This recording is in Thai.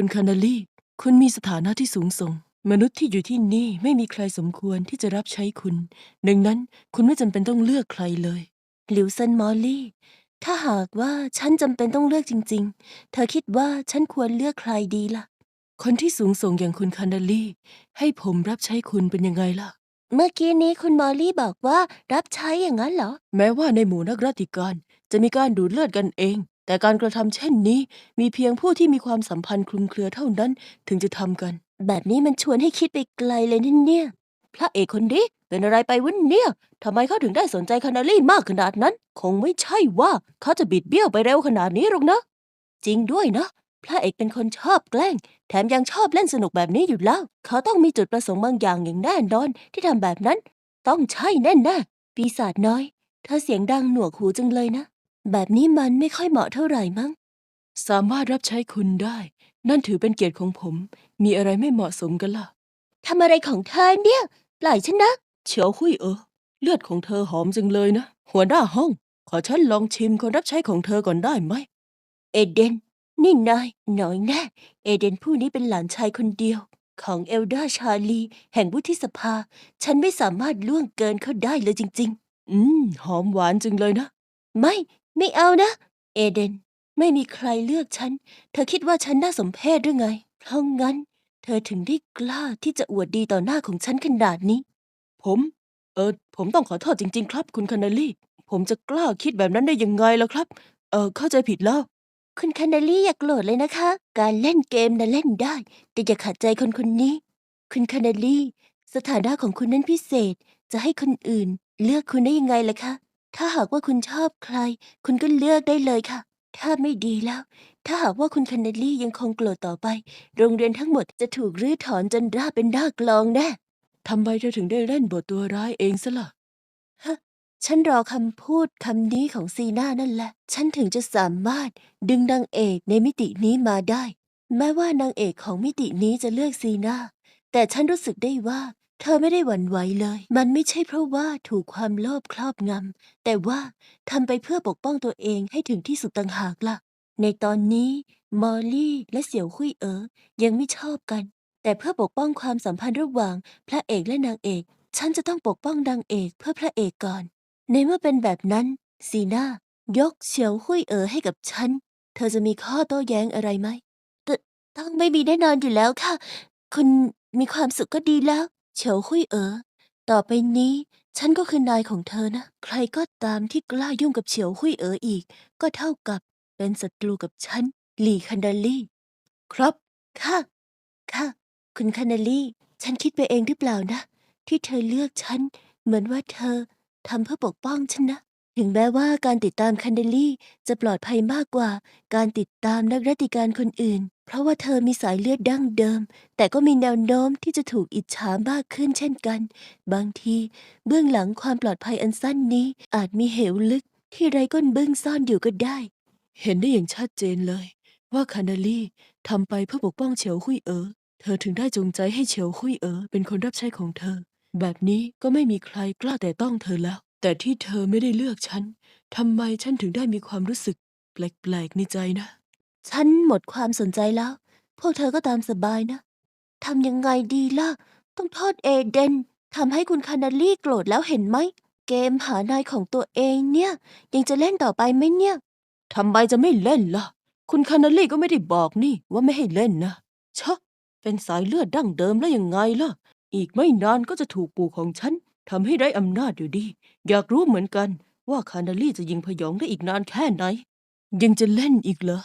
คุณคานาลีคุณมีสถานะที่สูงส่ง มนุษย์ที่อยู่ที่นี่ไม่มีใครสมควรที่จะรับใช้คุณ ดังนั้นคุณไม่จำเป็นต้องเลือกใครเลยหลิวเซินมอลลี่ ถ้าหากว่าฉันจำเป็นต้องเลือกจริง ๆ เธอคิดว่าฉันควรเลือกใครดีล่ะ คนที่สูงส่งอย่างคุณคานาลีให้ผมรับใช้คุณเป็นยังไงล่ะ เมื่อกี้นี้คุณมอลลี่บอกว่ารับใช้อย่างนั้นเหรอ แม้ว่าในหมู่นักราชการจะมีการดูดเลือดกันเอง แต่การกระทำเช่นนี้มีเพียงผู้ที่มีความสัมพันธ์คลุมเครือเท่านั้นถึงจะทำกัน แบบนี้มันชวนให้คิดไปไกลเลยนั่เนี่ย พระเอกคนนี้เป็นอะไรไปวันเนี่ยทำไมเขาถึงได้สนใจคานาลี่มากขนาดนั้น คงไม่ใช่ว่าเขาจะบิดเบี้ยวไปเร็วขนาดนี้หรอกนะ จริงด้วยนะ พระเอกเป็นคนชอบแกล้ง แถมยังชอบเล่นสนุกแบบนี้อยู่แล้ว เขาต้องมีจุดประสงค์บางอย่างอย่างแน่นอน ที่ทำแบบนั้น ต้องใช่แน่ๆปีศาจน้อย เธอเสียงดังหนวกหูจังเลยนะ แบบนี้มันไม่ค่อยเหมาะเท่าไหร่มั้ง สามารถรับใช้คุณได้ นั่นถือเป็นเกียรติของผม มีอะไรไม่เหมาะสมกันล่ะ ทำอะไรของเธอเนี่ย ปล่อยฉันนะ เฉียวหุยเออ เลือดของเธอหอมจังเลยนะ หัวหน้าห้อง ขอฉันลองชิมคนรับใช้ของเธอก่อนได้ไหม เอเดน นี่นายหน่อยแน่ เอเดนผู้นี้เป็นหลานชายคนเดียว ของเอลดาชาลี แห่งวุฒิสภา ฉันไม่สามารถล่วงเกินเขาได้เลยจริงอืม หอมหวานจังเลยนะๆไม่ ไม่เอานะ เอเดน ไม่มีใครเลือกฉัน เธอคิดว่าฉันน่าสมเพชหรือไง เพราะงั้น เธอถึงได้กล้าที่จะอวดดีต่อหน้าของฉันขนาดนี้ ผม เออ ผมต้องขอโทษจริง ๆ ครับ คุณคานาลีผมจะกล้าคิดแบบนั้นได้ยังไงล่ะครับ เออเข้าใจผิดแล้ว คุณแคนาลี่อย่าโกรธเลยนะคะ การเล่นเกมนะเล่นได้ แต่อย่าขัดใจคนคนนี้ คุณแคนาลี่ สถานะของคุณนั้นพิเศษ จะให้คนอื่น เลือกคุณได้ยังไงล่ะคะ ถ้าหากว่าคุณชอบใคร คุณก็เลือกได้เลยค่ะ ถ้าไม่ดีแล้ว ถ้าหากว่าคุณแคนาลี่ยังคงโกรธต่อไป โรงเรียนทั้งหมดจะถูกรื้อถอนจนราบเป็นหน้ากลองแน่ทำไมเธอถึงได้เล่นบทตัวร้ายเองซะล่ะฉันรอคำพูดคำนี้ของซีน่านั่นแหละ ฉันถึงจะสามารถดึงนางเอกในมิตินี้มาได้ แม้ว่านางเอกของมิตินี้จะเลือกซีน่าแต่ฉันรู้สึกได้ว่า เธอไม่ได้หวั่นไหวเลย มันไม่ใช่เพราะว่าถูกความโลภครอบงำ แต่ว่าทำไปเพื่อปกป้องตัวเองให้ถึงที่สุดต่างหากล่ะ ในตอนนี้มอลลี่และเสี่ยวหุยเอ๋อยังไม่ชอบกัน แต่เพื่อปกป้องความสัมพันธ์ระหว่างพระเอกและนางเอก ฉันจะต้องปกป้องนางเอกเพื่อพระเอกก่อน ในเมื่อเป็นแบบนั้นซีน่ายกเฉียวหุยเอ๋อให้กับฉัน เธอจะมีข้อโต้แย้งอะไรไหมตต้องไม่มีแน่นอนอยู่แล้วค่ะ คุณมีความสุขก็ดีแล้ว เฉียวหุยเอ๋อต่อไปนี้ ฉันก็คือนายของเธอนะ ใครก็ตามที่กล้ายุ่งกับเฉียวหุยเอ๋ออีก ก็เท่ากับเป็นศัตรูกับฉันหลี่คันดาลี่ ครับ ค่ะ ค่ะ คุณคานาลี่ ฉันคิดไปเองหรือเปล่านะ ที่เธอเลือกฉัน เหมือนว่าเธอทำเพื่อปกป้องฉันนะ ถึงแม้ว่าการติดตามคันเดลี่จะปลอดภัยมากกว่าการติดตามนักรัติการคนอื่น เพราะว่าเธอมีสายเลือดดั้งเดิม แต่ก็มีแนวโน้มที่จะถูกอิจฉามากขึ้นเช่นกัน บางที เบื้องหลังความปลอดภัยอันสั้นนี้อาจมีเหวลึกที่ไรก้นเบื้องซ่อนอยู่ก็ได้ เห็นได้อย่างชัดเจนเลย ว่าคานาลีทำไปเพื่อปกป้องเฉียวหุยเอ๋อเธอถึงได้จงใจให้เฉียวหุยเอ๋อเป็นคนรับใช้ของเธอ แบบนี้ก็ไม่มีใครกล้าแต่ต้องเธอแล้ว แต่ที่เธอไม่ได้เลือกฉันทำไมฉันถึงได้มีความรู้สึก แปลกๆในใจนะ ฉันหมดความสนใจแล้ว พวกเธอก็ตามสบายนะ ทำยังไงดีล่ะ ต้องโทษเอเดนทำให้คุณคานาลี่โกรธแล้วเห็นไหม เกมหานายของตัวเองเนี่ย ยังจะเล่นต่อไปไหมเนี่ย ทำไมจะไม่เล่นล่ะ คุณคานาลีก็ไม่ได้บอกนี่ว่าไม่ให้เล่นนะชะ เป็นสายเลือดดั้งเดิมแล้วยังไงล่ะ อีกไม่นานก็จะถูกปู่ของฉันทำให้ได้อำนาจอยู่ดี อยากรู้เหมือนกันว่าคานาลีจะยิงพยองได้อีกนานแค่ไหน ยังจะเล่นอีกเหรอ